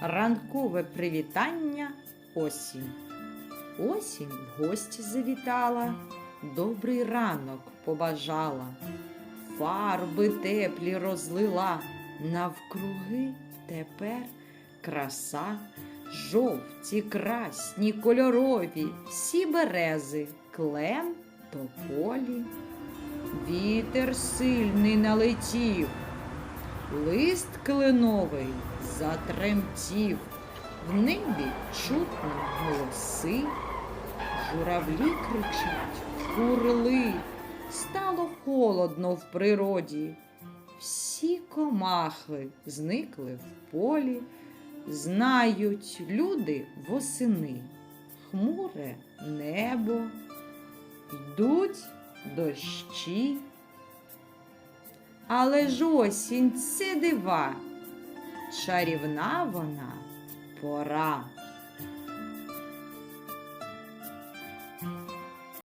ранкове привітання осінь. Осінь в гості завітала, добрий ранок побажала, фарби теплі розлила, навкруги тепер краса, жовті, красні, кольорові, всі берези, клен, тополі. Вітер сильний налетів, лист кленовий затремтів, в небі чутно голоси, журавлі кричать, курли, стало холодно в природі. Всі комахи зникли в полі, знають люди восени, хмуре небо, йдуть дощі. Але ж осінь це дива, чарівна вона пора.